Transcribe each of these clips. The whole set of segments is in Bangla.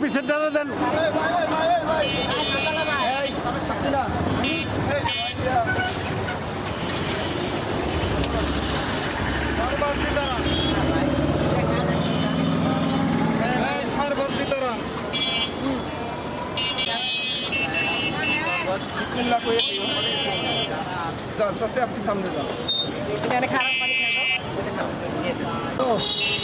পিছের ডানা দেন এখানে খারাপ পানি খাব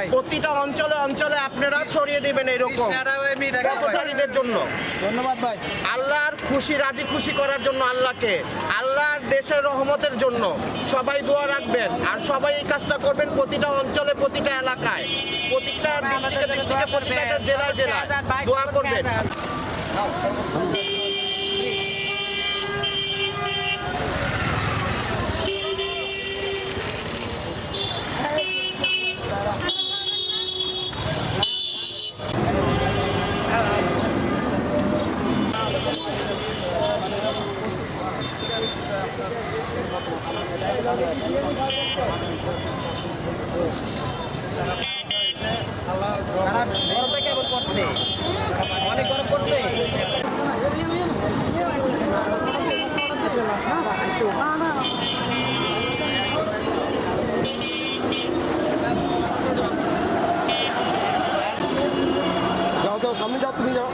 ভাই প্রতিটা অঞ্চলে অঞ্চলে আপনারা ছড়িয়ে দিবেন এরকম। পথচারীদের জন্য। ধন্যবাদ ভাই। আল্লাহর খুশি রাজি খুশি করার জন্য আল্লাহকে আল্লাহর দেশের রহমতের জন্য সবাই দোয়া রাখবেন। আর সবাই এই কাজটা করবেন প্রতিটা অঞ্চলে প্রতিটা এলাকায়। প্রতিটা ডিস্ট্রিক্টে ডিস্ট্রিক্টে প্রতিটা জেলায় জেলায় দোয়া করবেন গরমটা কেমন পড়ছে অনেক গরম পড়ছে যাও যাও সামনে যাও তুমি যাও।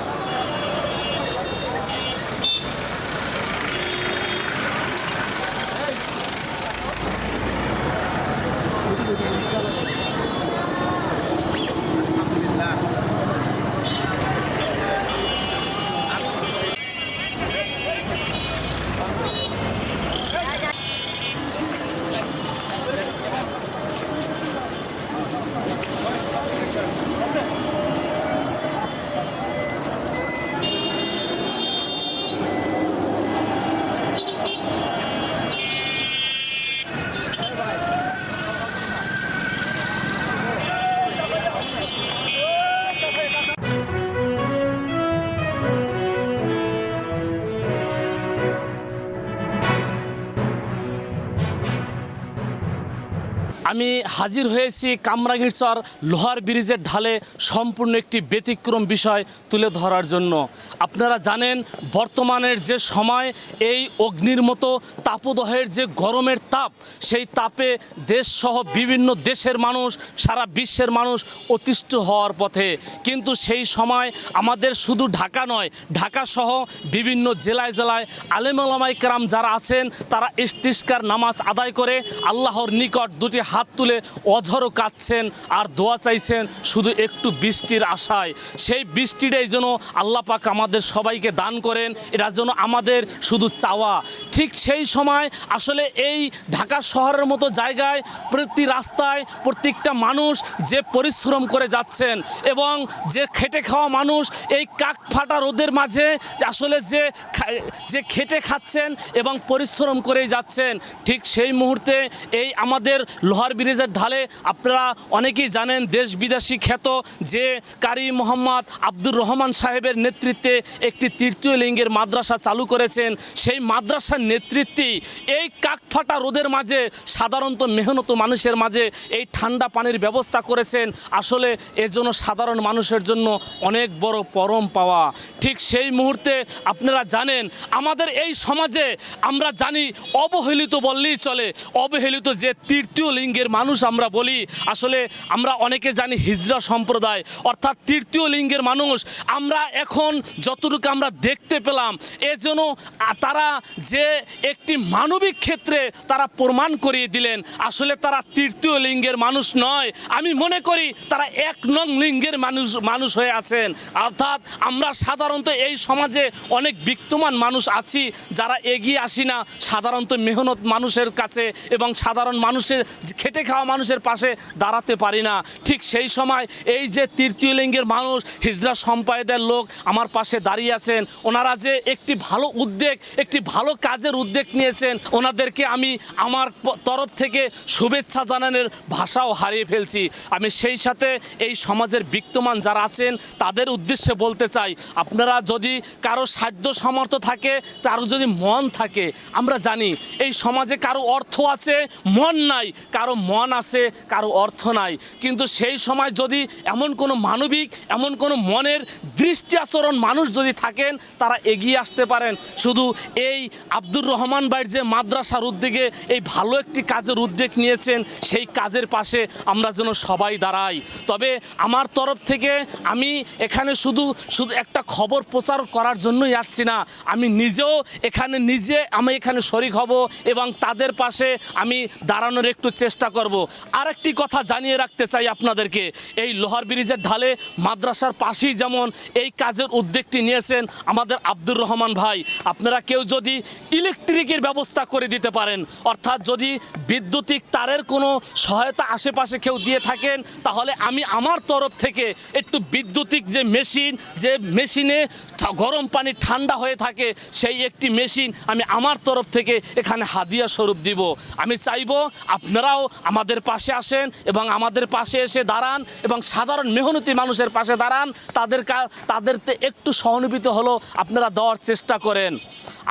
আমি হাজির হয়েছি কামরাঙ্গীরচর লোহার ব্রিজের ঢালে সম্পূর্ণ একটি ব্যতিক্রম বিষয় তুলে ধরার জন্য। আপনারা জানেন, বর্তমানের যে সময়, এই অগ্নির মতো তাপদহের যে গরমের তাপ, সেই তাপে দেশসহ বিভিন্ন দেশের মানুষ, সারা বিশ্বের মানুষ অতিষ্ঠ হওয়ার পথে। কিন্তু সেই সময় আমাদের শুধু ঢাকা নয়, ঢাকা সহ বিভিন্ন জেলায় জেলায় আলেমালামাই যারা আছেন, তারা ইস্তিস্কার নামাজ আদায় করে আল্লাহর নিকট দুটি হাত তুলে অঝরও কাঁদছেন আর দোয়া চাইছেন শুধু একটু বৃষ্টির আশায়। সেই বৃষ্টিটাই যেন আল্লাহ পাক আমাদের সবাইকে দান করেন, এটা যেন আমাদের শুধু চাওয়া। ঠিক সেই সময় আসলে এই ঢাকা শহরের মতো জায়গায় প্রতি রাস্তায় প্রত্যেকটা মানুষ যে পরিশ্রম করে যাচ্ছেন এবং যে খেটে খাওয়া মানুষ এই কাক ফাটা রোদের মাঝে আসলে যে যে খেটে খাচ্ছেন এবং পরিশ্রম করেই যাচ্ছেন, ঠিক সেই মুহূর্তে এই আমাদের লোহার ব্রিজের ঢালে আপনারা অনেকেই জানেন দেশ বিদেশি খ্যাত যে কারি মোহাম্মদ আব্দুর রহমান সাহেবের নেতৃত্বে একটি তৃতীয় লিঙ্গের মাদ্রাসা চালু করেছেন। সেই মাদ্রাসার নেতৃত্বেই এই কাকফাটা রোদের মাঝে, সাধারণত মেহনত মানুষের মাঝে এই ঠান্ডা পানির ব্যবস্থা করেছেন। আসলে এর জন্য সাধারণ মানুষের জন্য অনেক বড় পরম পাওয়া। ঠিক সেই মুহূর্তে আপনারা জানেন, আমাদের এই সমাজে আমরা জানি অবহেলিত বললেই চলে। অবহেলিত যে তৃতীয় লিঙ্গের মানুষ আমরা বলি, আসলে আমরা অনেকে জানি হিজড়া সম্প্রদায়, অর্থাৎ তৃতীয় লিঙ্গের মানুষ। আমরা এখন যতটুকু আমরা দেখতে পেলাম এজন্য তারা যে একটি মানবিক ক্ষেত্রে তারা প্রমাণ করিয়ে দিলেন, আসলে তারা তৃতীয় লিঙ্গের মানুষ নয়। আমি মনে করি তারা এক নং লিঙ্গের মানুষ মানুষ হয়ে আছেন। অর্থাৎ আমরা সাধারণত এই সমাজে অনেক বিত্তমান মানুষ আছি, যারা এগিয়ে আসি না। সাধারণত মেহনত মানুষের কাছে এবং সাধারণ মানুষের খেটে খাওয়া মানুষের পাশে দাঁড়াতে পারি না। ঠিক সেই সময় এই যে তৃতীয় লিঙ্গের মানুষ হিজড়া সম্প্রদায়ের লোক আমার পাশে দাঁড়িয়ে আছেন, ওনারা যে একটি ভালো উদ্যোগ, একটি ভালো কাজের উদ্যোগ নিয়েছেন, ওনাদেরকে আমি আমার তরফ থেকে শুভেচ্ছা জানানোর ভাষাও হারিয়ে ফেলছি। আমি সেই সাথে এই সমাজের বিত্তমান যারা আছেন, তাদের উদ্দেশ্যে বলতে চাই, আপনারা যদি কারও সাধ্য সামর্থ্য থাকে, কারও যদি মন থাকে, আমরা জানি, এই সমাজে কারও অর্থ আছে, মন নাই, কারও মন আছে, কারও অর্থ নাই। কিন্তু সেই সময় যদি এমন কোনো মানবিক, এমন কোনো মনের দৃষ্টি আচরণ মানুষ যদি থাকেন, তারা এগিয়ে আসতে পারেন। শুধু এই আব্দুর রহমান ভাইয়ের যে মাদ্রাসার উদ্যোগে, এই ভালো একটি কাজের উদ্যোগ নিয়েছেন, সেই কাজের পাশে আমরা যেন সবাই দাঁড়াই। তবে আমার তরফ থেকে আমি এখানে শুধু শুধু একটা খবর প্রচার করার জন্যই আসছি না। আমি নিজেও এখানে, নিজে আমি এখানে শরিক হব এবং তাদের পাশে আমি দাঁড়ানোর একটু চেষ্টা করব। আরেকটি কথা জানিয়ে রাখতে চাই আপনাদেরকে। এই লোহার ব্রিজের ঢালে মাদ্রাসার পাশেই যেমন এই কাজের উদ্যোগটি নিয়েছেন আমাদের আব্দুর রহমান ভাই, আপনারা কেউ যদি ইলেকট্রিকের ব্যবস্থা করে দিতে পারেন, অর্থাৎ যদি বিদ্যুতিক তারের কোনো সহায়তা আশেপাশে কেউ দিয়ে থাকেন, তাহলে আমি আমার তরফ থেকে একটু বিদ্যুতিক যে মেশিন, যে মেশিনে গরম পানি ঠান্ডা হয়ে থাকে, সেই একটি মেশিন আমি আমার তরফ থেকে এখানে হাদিয়া স্বরূপ দিব। আমি চাইব আপনারাও আমাদের পাশে আসেন এবং আমাদের পাশে এসে দাঁড়ান এবং সাধারণ মেহনতি মানুষের পাশে দাঁড়ান, তাদের তাদেরতে একটু সহানুভূতি হলো, আপনারা দেওয়ার চেষ্টা করেন।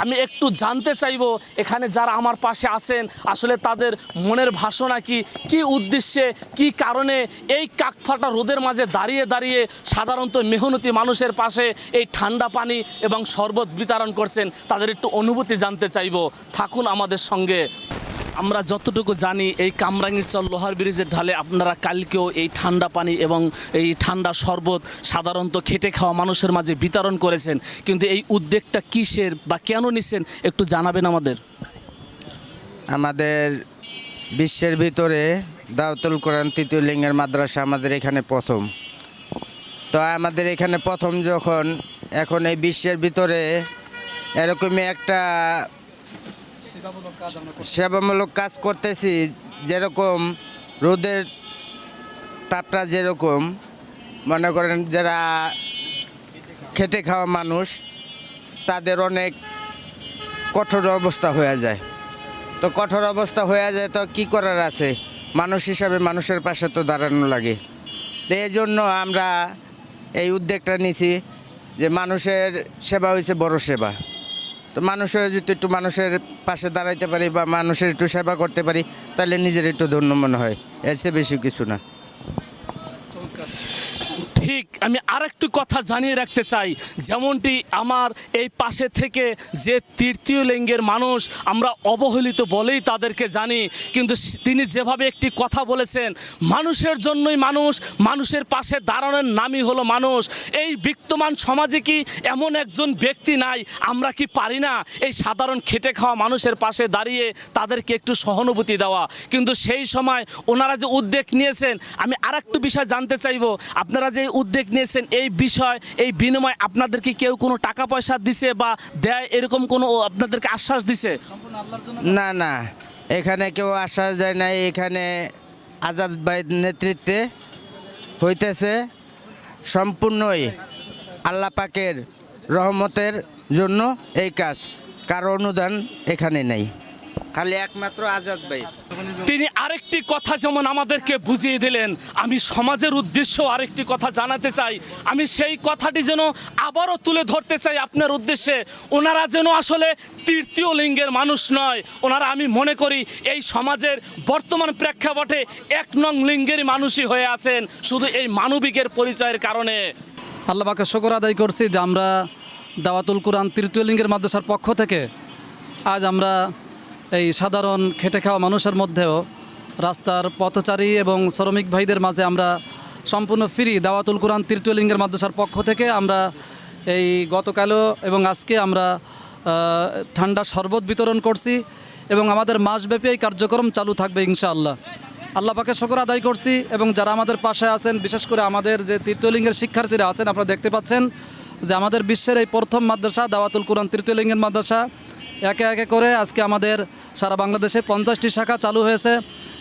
আমি একটু জানতে চাইব, এখানে যারা আমার পাশে আছেন, আসলে তাদের মনের ভাষণা কি? কি উদ্দেশ্যে, কি কারণে এই কাকফাটা রোদের মাঝে দাঁড়িয়ে দাঁড়িয়ে সাধারণত মেহনতি মানুষের পাশে এই ঠান্ডা পানি এবং শরবত বিতরণ করছেন? তাদের একটু অনুভূতি জানতে চাইব। থাকুন আমাদের সঙ্গে। আমরা যতটুকু জানি, এই কামরাঙ্গীর চল লোহার ব্রিজের ঢালে আপনারা কালকেও এই ঠান্ডা পানি এবং এই ঠান্ডা শরবত সাধারণত খেটে খাওয়া মানুষের মাঝে বিতরণ করেছেন। কিন্তু এই উদ্যোগটা কিসের বা কেন নিছেন, একটু জানাবেন আমাদের? আমাদের বিশ্বের ভিতরে দাউতুল কোরআন তৃতীয় লিঙ্গের মাদ্রাসা আমাদের এখানে প্রথম। তো আমাদের এখানে প্রথম যখন, এখন এই বিশ্বের ভিতরে এরকমই একটা সেবামূলক কাজ করতেছি, যেরকম রোদের তাপটা যেরকম, মনে করেন যারা খেটে খাওয়া মানুষ, তাদের অনেক কঠোর অবস্থা হয়ে যায়। তো কঠোর অবস্থা হয়ে যায় তো কি করার আছে? মানুষ হিসাবে মানুষের পাশে তো দাঁড়ানো লাগে। তো এই জন্য আমরা এই উদ্যোগটা নিছি যে মানুষের সেবা হয়েছে বড় সেবা। তো মানুষের যদি একটু মানুষের পাশে দাঁড়াইতে পারি বা মানুষের একটু সেবা করতে পারি, তাহলে নিজের একটু ধন্য মনে হয়। এর চেয়ে বেশি কিছু না। ঠিক, আমি আরেকটু কথা জানিয়ে রাখতে চাই। যেমনটি আমার এই পাশে থেকে যে তৃতীয় লিঙ্গের মানুষ, আমরা অবহেলিত বলেই তাদেরকে জানি। কিন্তু তিনি যেভাবে একটি কথা বলেছেন, মানুষের জন্যই মানুষ, মানুষের পাশে দাঁড়ানোর নামই হলো মানুষ। এই বিত্তমান সমাজে কি এমন একজন ব্যক্তি নাই, আমরা কি পারি না এই সাধারণ খেটে খাওয়া মানুষের পাশে দাঁড়িয়ে তাদেরকে একটু সহানুভূতি দেওয়া? কিন্তু সেই সময় ওনারা যে উদ্যোগ নিয়েছেন, আমি আরেকটু বিষয় জানতে চাইব। আপনারা যে উদ্যোগ নিয়েছেন এই বিষয়, এই বিনিময় আপনাদেরকে কেউ কোনো টাকা পয়সা দিছে বা দেয় এরকম কোনো আপনাদেরকে আশ্বাস দিছে? না না, এখানে কেউ আশ্বাস দেয় নাই, এখানে আজাদ ভাইয়ের নেতৃত্বে হইতেছে সম্পূর্ণই আল্লাহ পাকের রহমতের জন্য এই কাজ, কারও অনুদান এখানে নেই, খালি একমাত্র আজাদ ভাই। তিনি আরেকটি কথা যেমন আমাদেরকে বুঝিয়ে দিলেন, আমি সমাজের উদ্দেশ্য আরেকটি কথা জানাতে চাই। আমি সেই কথাটি যেন আবারও তুলে ধরতে চাই আপনার উদ্দেশ্যে। ওনারা যেন আসলে তৃতীয় লিঙ্গের মানুষ নয়। ওনারা, আমি মনে করি, এই সমাজের বর্তমান প্রেক্ষাপটে এক নং লিঙ্গের মানুষই হয়ে আছেন, শুধু এই মানবিকের পরিচয়ের কারণে। আল্লাহ পাকে শকর আদায় করছি যে আমরা দাওয়াতুল কোরআন তৃতীয় লিঙ্গের মাদ্রাসার পক্ষ থেকে আজ আমরা এই সাধারণ খেটে খাওয়া মানুষের মধ্যেও রাস্তার পথচারী এবং শ্রমিক ভাইদের মাঝে আমরা সম্পূর্ণ ফ্রি। দাওয়াতুল কোরআন তৃতীয় লিঙ্গের মাদ্রাসার পক্ষ থেকে আমরা এই গতকালও এবং আজকে আমরা ঠান্ডা শরবত বিতরণ করছি এবং আমাদের মাসব্যাপী এই কার্যক্রম চালু থাকবে ইনশাআল্লাহ। আল্লাহ পাকে শকর আদায় করছি এবং যারা আমাদের পাশে আছেন, বিশেষ করে আমাদের যে তৃতীয়লিঙ্গের শিক্ষার্থীরা আছেন, আপনারা দেখতে পাচ্ছেন যে আমাদের বিশ্বের এই প্রথম মাদ্রাসা দাওয়াতুল কোরআন তৃতীয়লিঙ্গের মাদ্রাসা। একে একে করে আজকে আমাদের সারা বাংলাদেশে পঞ্চাশটি শাখা চালু হয়েছে।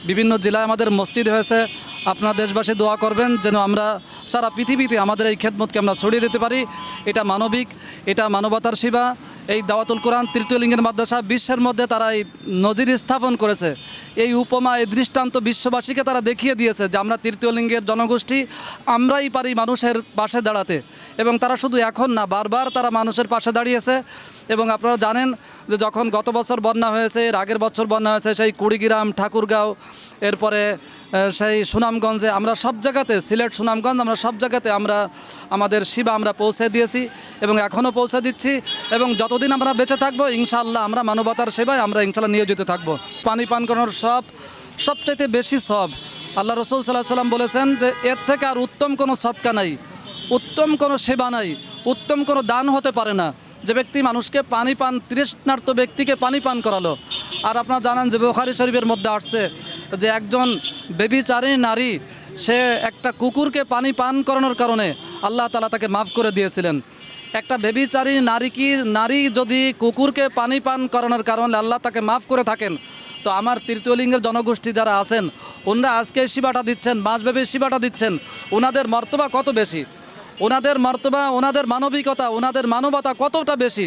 বিভিন্ন জেলায় আমাদের মসজিদ হয়েছে। আপনারা দেশবাসী দোয়া করবেন যেন আমরা সারা পৃথিবীতে আমাদের এই খেদমতকে আমরা ছড়িয়ে দিতে পারি। এটা মানবিক, এটা মানবতার সেবা। এই দাওয়াতুল কোরআন তৃতীয় লিঙ্গের মাদ্রাসা বিশ্বের মধ্যে তারা এই নজির স্থাপন করেছে। এই উপমা, এই দৃষ্টান্ত বিশ্ববাসীকে তারা দেখিয়ে দিয়েছে যে আমরা তৃতীয় লিঙ্গের জনগোষ্ঠী, আমরাই পারি মানুষের পাশে দাঁড়াতে। এবং তারা শুধু এখন না, বারবার তারা মানুষের পাশে দাঁড়িয়েছে। এবং আপনারা জানেন যে যখন গত বছর বন্যা হয়েছে, এর আগের বছর বন্যা হয়েছে, সেই কুড়িগ্রাম, ঠাকুরগাঁও এরপরে সেই সুনামগঞ্জে আমরা সব জায়গাতে, সিলেট, সুনামগঞ্জ, আমরা সব জায়গাতে আমরা, আমাদের শিবা আমরা পৌঁছে দিয়েছি এবং এখনও পৌঁছে দিচ্ছি এবং যতদিন আমরা বেঁচে থাকব, ইনশাআল্লাহ আমরা মানবতার সেবায় আমরা ইনশাল্লাহ নিয়োজিত থাকব। পানি পান করানোর সব, সবচাইতে বেশি সব। আল্লাহ রসুল সাল্লাহ সাল্লাম বলেছেন যে, এর থেকে আর উত্তম কোনো সৎকা নাই, উত্তম কোনো সেবা নাই, উত্তম কোনো দান হতে পারে না। যে ব্যক্তি মানুষকে পানি পান, তৃষ্ণার্ত ব্যক্তিকে পানি পান করালো। আর আপনারা জানেন যে বোখারি শরীফের মধ্যে আসছে যে একজন বেবিচারী নারী, সে একটা কুকুরকে পানি পান করানোর কারণে আল্লাহ তালা তাকে মাফ করে দিয়েছিলেন। একটা বেবিচারী নারী কি, নারী যদি কুকুরকে পানি পান করানোর কারণে আল্লাহ তাকে মাফ করে থাকেন? তো আমার তৃতীয় লিঙ্গের জনগোষ্ঠী যারা আছেন, ওনারা আজকে সেবাটা দিচ্ছেন, মাসব্যাপী সেবাটা দিচ্ছেন। ওনাদের মর্তবা কত বেশি? ওনাদের মর্তবা, ওনাদের মানবিকতা, ওনাদের মানবতা কতটা বেশি?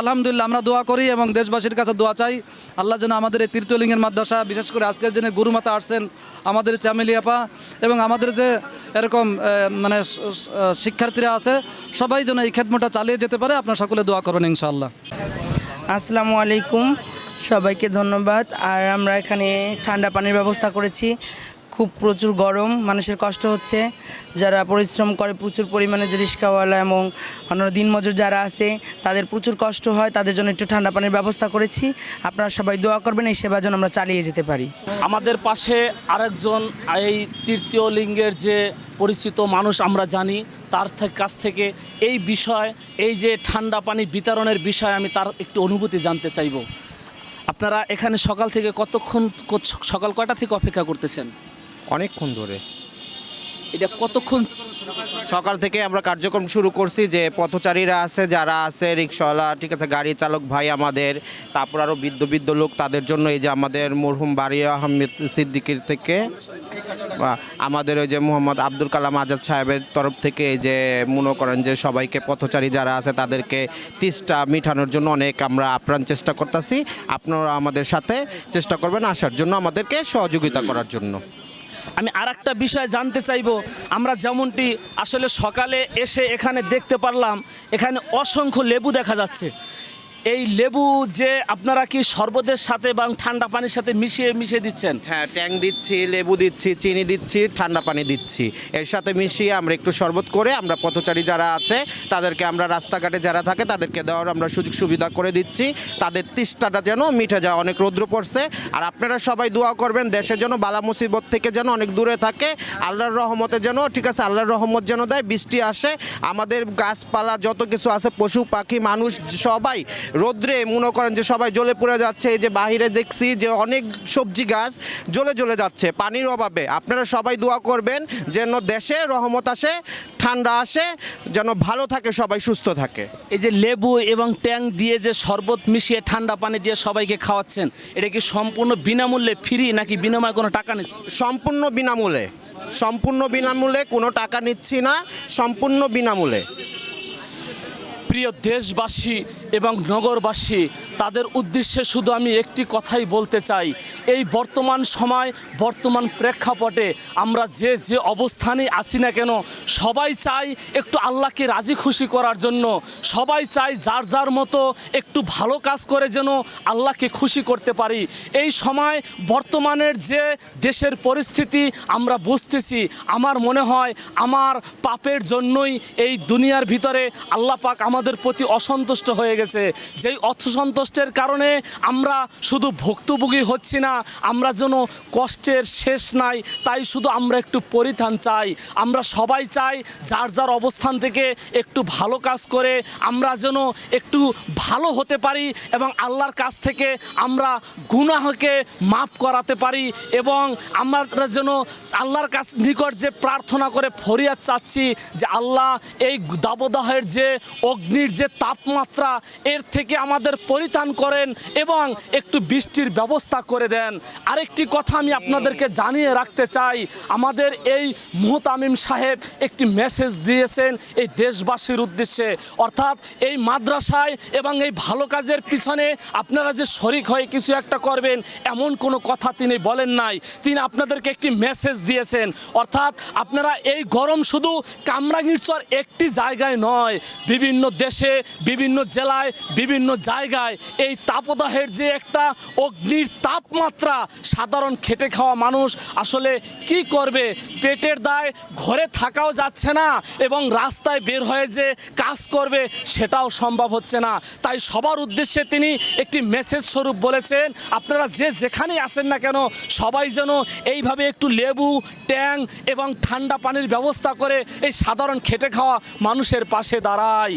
আলহামদুলিল্লাহ, আমরা দোয়া করি এবং দেশবাসীর কাছে দোয়া চাই। আল্লাহ যেন আমাদের এই তৃতীয়লিঙ্গের মাদ্রাসা, বিশেষ করে আজকের দিনে গুরুমাতা আসছেন, আমাদের চামেলিয়াপা এবং আমাদের যে এরকম মানে শিক্ষার্থীরা আছে, সবাই যেন এই খেদমটা চালিয়ে যেতে পারে, আপনার সকলে দোয়া করবেন ইনশাআল্লাহ। আসসালামু আলাইকুম, সবাইকে ধন্যবাদ। আর আমরা এখানে ঠান্ডা পানির ব্যবস্থা করেছি। খুব প্রচুর গরম, মানুষের কষ্ট হচ্ছে, যারা পরিশ্রম করে প্রচুর পরিমাণে যে রিক্সাওয়ালা এবং অন্যান্য দিনমজুর যারা আছে, তাদের প্রচুর কষ্ট হয়, তাদের জন্য একটু ঠান্ডা পানির ব্যবস্থা করেছি। আপনারা সবাই দোয়া করবেন, এই সেবা যেন আমরা চালিয়ে যেতে পারি। আমাদের পাশে আরেকজন, এই তৃতীয় লিঙ্গের যে পরিচিত মানুষ আমরা জানি, তার কাছ থেকে এই বিষয়, এই যে ঠান্ডা পানি বিতরণের বিষয়ে আমি তার একটু অনুভূতি জানতে চাইব। আপনারা এখানে সকাল থেকে কতক্ষণ, কত- সকাল কয়টা থেকে অপেক্ষা করতেছেন? অনেকক্ষণ ধরে। এটা কতক্ষণ? সকাল থেকে আমরা কার্যক্রম শুরু করছি যে পথচারীরা আছে যারা আছে রিক্সাওয়ালা ঠিক আছে গাড়ি চালক ভাই আমাদের তারপর আরও বৃদ্ধ বৃদ্ধ লোক তাদের জন্য এই যে আমাদের মরহুম বাড়ি আহমেদ সিদ্দিকির থেকে বা আমাদের ওই যে মোহাম্মদ আব্দুল কালাম আজাদ সাহেবের তরফ থেকে এই যে মনে করেন যে সবাইকে পথচারী যারা আছে তাদেরকে তিসটা মিঠানোর জন্য অনেক আমরা আপ্রাণ চেষ্টা করতেছি। আপনারা আমাদের সাথে চেষ্টা করবেন আসার জন্য আমাদেরকে সহযোগিতা করার জন্য। আমি আর একটা বিষয় জানতে চাইব। আমরা যেমনটি আসলে সকালে এসে এখানে দেখতে পারলাম, এখানে অসংখ্য লেবু দেখা যাচ্ছে। এই লেবু যে আপনারা কি শরবতের সাথে এবং ঠান্ডা পানির সাথে মিশিয়ে মিশিয়ে দিচ্ছেন? হ্যাঁ ট্যাং দিচ্ছি, লেবু দিচ্ছি, চিনি দিচ্ছি, ঠান্ডা পানি দিচ্ছি। এর সাথে মিশিয়ে আমরা একটু শরবত করে আমরা পথচারী যারা আছে, তাদেরকে আমরা রাস্তাঘাটে যারা থাকে, তাদেরকে দেওয়ার আমরা সুযোগ সুবিধা করে দিচ্ছি। তাদের তিষ্টাটা যেন মিঠে যায়, অনেক রৌদ্র পড়ছে। আর আপনারা সবাই দোয়া করবেন দেশের যেন বালা মুসিবত থেকে যেন অনেক দূরে থাকে। আল্লাহর রহমতে যেন, ঠিক আছে, আল্লাহর রহমত যেন দেয়, বৃষ্টি আসে। আমাদের গাছপালা যত কিছু আছে, পশু, পাখি, মানুষ, সবাই রোদ্রে মনে করেন যে সবাই জ্বলে পড়ে যাচ্ছে এই যে বাহিরে দেখছি যে অনেক সবজি গাছ জ্বলে জ্বলে যাচ্ছে পানির অভাবে। আপনারা সবাই দোয়া করবেন যেন দেশে রহমত আসে ঠান্ডা আসে যেন ভালো থাকে সবাই সুস্থ থাকে। এই যে লেবু এবং ট্যাং দিয়ে যে শরবত মিশিয়ে ঠান্ডা পানি দিয়ে সবাইকে খাওয়াচ্ছেন এটা কি সম্পূর্ণ বিনামূল্যে ফ্রি নাকি বিনিময়ে কোনো টাকা নিচ্ছে সম্পূর্ণ বিনামূল্যে। সম্পূর্ণ বিনামূল্যে কোনো টাকা নিচ্ছি না সম্পূর্ণ বিনামূল্যে। প্রিয় দেশবাসী এবং নগরবাসী, তাদের উদ্দেশ্যে শুধু আমি একটি কথাই বলতে চাই। এই বর্তমান সময়, বর্তমান প্রেক্ষাপটে আমরা যে যে অবস্থানে আছি না কেন, সবাই চাই একটু আল্লাহকে রাজি খুশি করার জন্য। সবাই চাই যার যার মতো একটু ভালো কাজ করে যেন আল্লাহকে খুশি করতে পারি। এই সময় বর্তমানের যে দেশের পরিস্থিতি, আমরা বুঝতেছি, আমার মনে হয় আমার পাপের জন্যই এই দুনিয়ার ভিতরে আল্লাহ পাক আমাদের প্রতি অসন্তুষ্ট হয়ে গেছে। যেই অসন্তুষ্টের কারণে আমরা শুধু ভুক্তভোগী হচ্ছি না, আমরা যেন কষ্টের শেষ নাই, তাই শুধু আমরা একটু পরিধান চাই। আমরা সবাই চাই যার যার অবস্থান থেকে একটু ভালো কাজ করে, আমরা যেন একটু ভালো হতে পারি এবং আল্লাহর কাছ থেকে আমরা গুনাহকে মাফ করাতে পারি এবং আমরা যেন আল্লাহর কাছ নিকট যে প্রার্থনা করে ফরিয়াদ চাচ্ছি যে আল্লাহ এই দাবদাহের যে অগ্নির যে তাপমাত্রা, এর থেকে আমাদের পরিত্রাণ করেন এবং একটু বৃষ্টির ব্যবস্থা করে দেন। আরেকটি কথা আমি আপনাদেরকে জানিয়ে রাখতে চাই। আমাদের এই মুহতামিম সাহেব একটি মেসেজ দিয়েছেন এই দেশবাসীর উদ্দেশ্যে। অর্থাৎ এই মাদ্রাসায় এবং এই ভালো কাজের পিছনে আপনারা যে শরিক হয়ে কিছু একটা করবেন, এমন কোনো কথা তিনি বলেন নাই। তিনি আপনাদেরকে একটি মেসেজ দিয়েছেন। অর্থাৎ আপনারা এই গরম শুধু কামরাঙ্গীরচর একটি জায়গায় নয়, বিভিন্ন দেশে বিভিন্ন জেলায়, বিভিন্ন জায়গায় এই তাপদাহের যে একটা অগ্নির তাপমাত্রা সাধারণ খেটে খাওয়া মানুষ আসলে কি করবে? পেটের দায় ঘরে থাকাও যাচ্ছে না এবং রাস্তায় বের হয়ে যে কাজ করবে সেটাও সম্ভব হচ্ছে না। তাই সবার উদ্দেশ্যে তিনি একটি মেসেজ স্বরূপ বলেছেন, আপনারা যে যেখানেই আসেন না কেন, সবাই যেন এইভাবে একটু লেবু, ট্যাং এবং ঠান্ডা পানির ব্যবস্থা করে এই সাধারণ খেটে খাওয়া মানুষের পাশে দাঁড়ায়।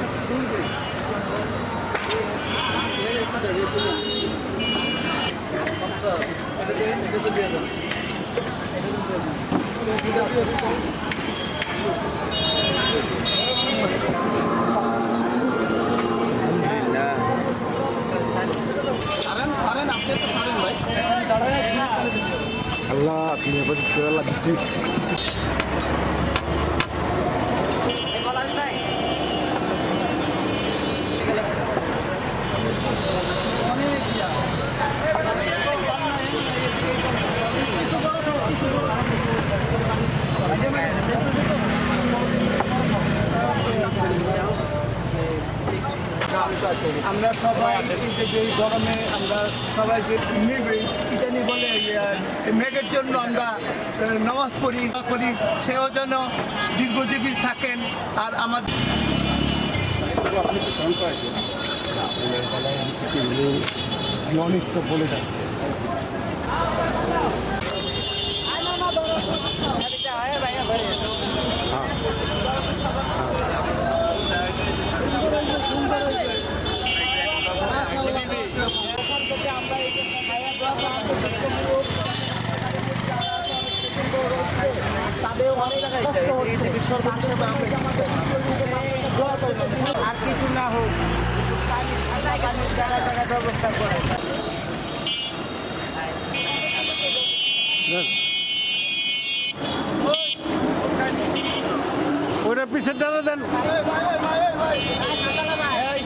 আল্লাহ তুমি হেফাজত করে আল্লাহ বৃষ্টি আমরা সবাই এই যে গরমে আমরা সবাই যে নিবে ইটানি বলে এই মেঘের জন্য আমরা নামাজ পড়ি করি সেও যেন দীর্ঘজীবী থাকেন। আর আমাদের স্টপ বলে যাচ্ছে আর কিছু না হোক পানির জায়গায় জায়গায় ব্যবস্থা করে ওটা পিছের ডানা দেন এই,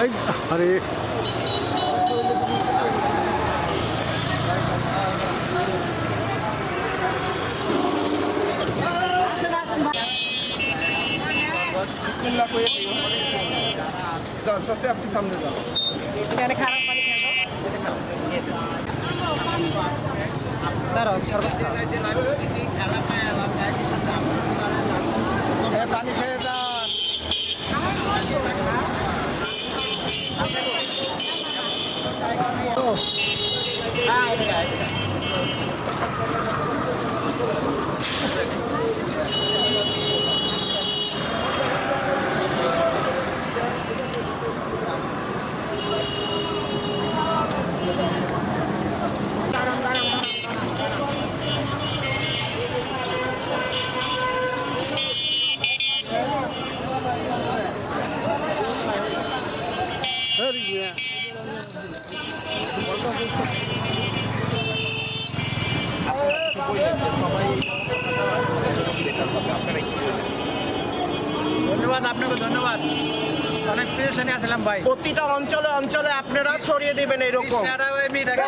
এই, আরে। এখানে খারাপ পানি খেয়ে দাও দাঁড়াও সর্বোচ্চ পানি খেয়ে দাও হ্যাঁ ধন্যবাদ আপনাকে ধন্যবাদ। অনেক প্রিয়সনে আসলাম ভাই। প্রতিটা অঞ্চলে অঞ্চলে আপনারা ছড়িয়ে দিবেন এরকম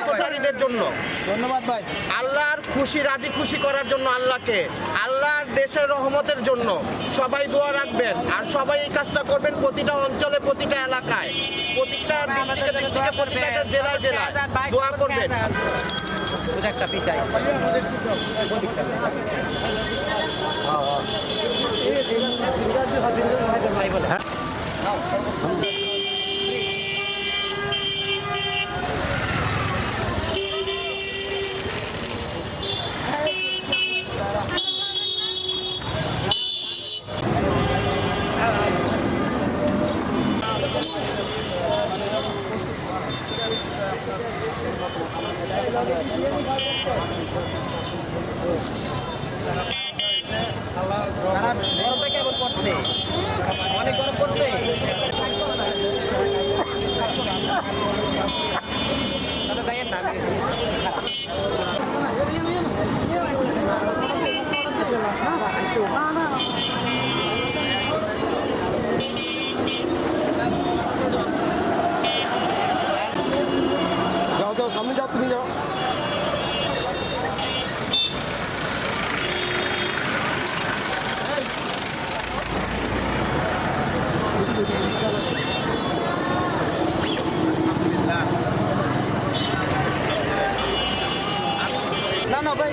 পথচারীদের জন্য। ধন্যবাদ ভাই। আল্লাহর খুশি রাজি খুশি করার জন্য আল্লাহকে। আল্লাহর দেশের রহমতের জন্য সবাই দোয়া রাখবেন। আর সবাই এই কাজটা করবেন প্রতিটা অঞ্চলে প্রতিটা এলাকায়। প্রতিটা ডিস্ট্রিক্টে ডিস্ট্রিক্টে প্রতিটা জেলায় জেলায় দোয়া করবেন। একটা পিসাই গরমটা কেমন পড়ছে অনেক গরম পড়ছে তাহলে গায়ের নাম যাও যাও সামনে যাও তুমি যাও না না ভাই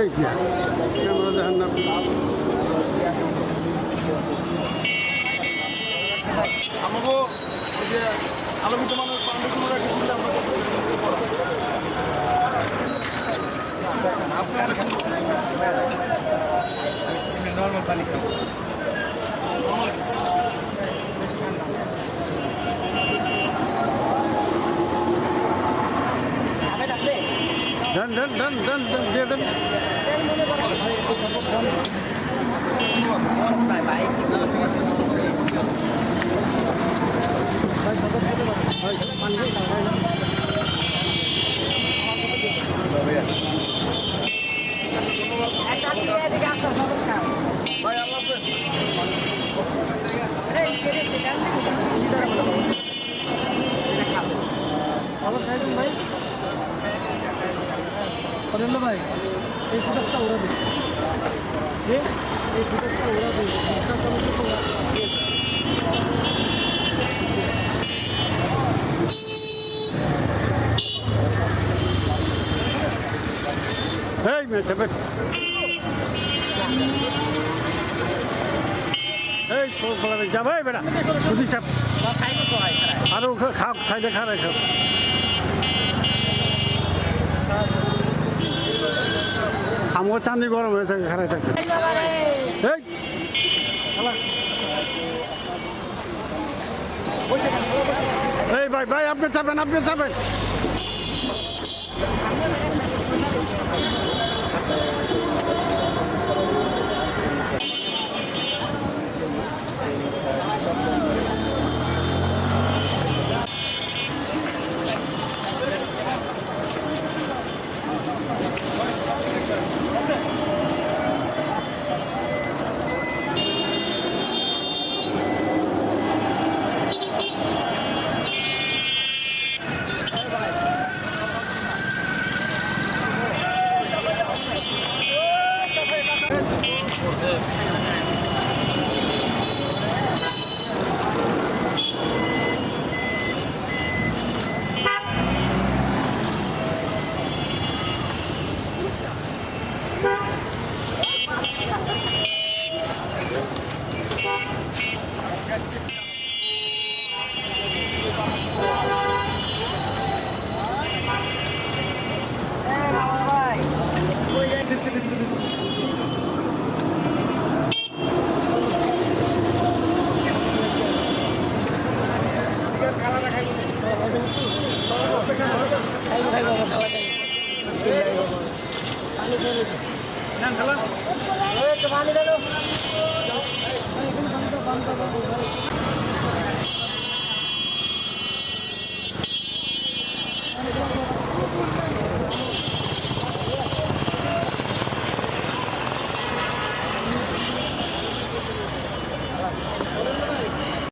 এই ক্যামেরা দেখেন না আমাকে ওই যে আলোকিত মানুষ ফাউন্ডেশন রেখেছিল আমরা নর্মাল পানি দেন দেন দেন দেন দিয়ে দেন ভাই হাফেজ ভাই এই ফুটেজটা ওরা দিই যে এই ফুটেজটা ওরা দিই বিশ্বাস তো এই মেয়ে চেপে এই যাবে বেটা। শুধু চাপ। আরও খা সাইডে খা রেখে। আমার চান্দি গরম হয়ে থাকে খারাই থাকে। এই ভাই ভাই আপনি চাপেন আপনি চাপেন।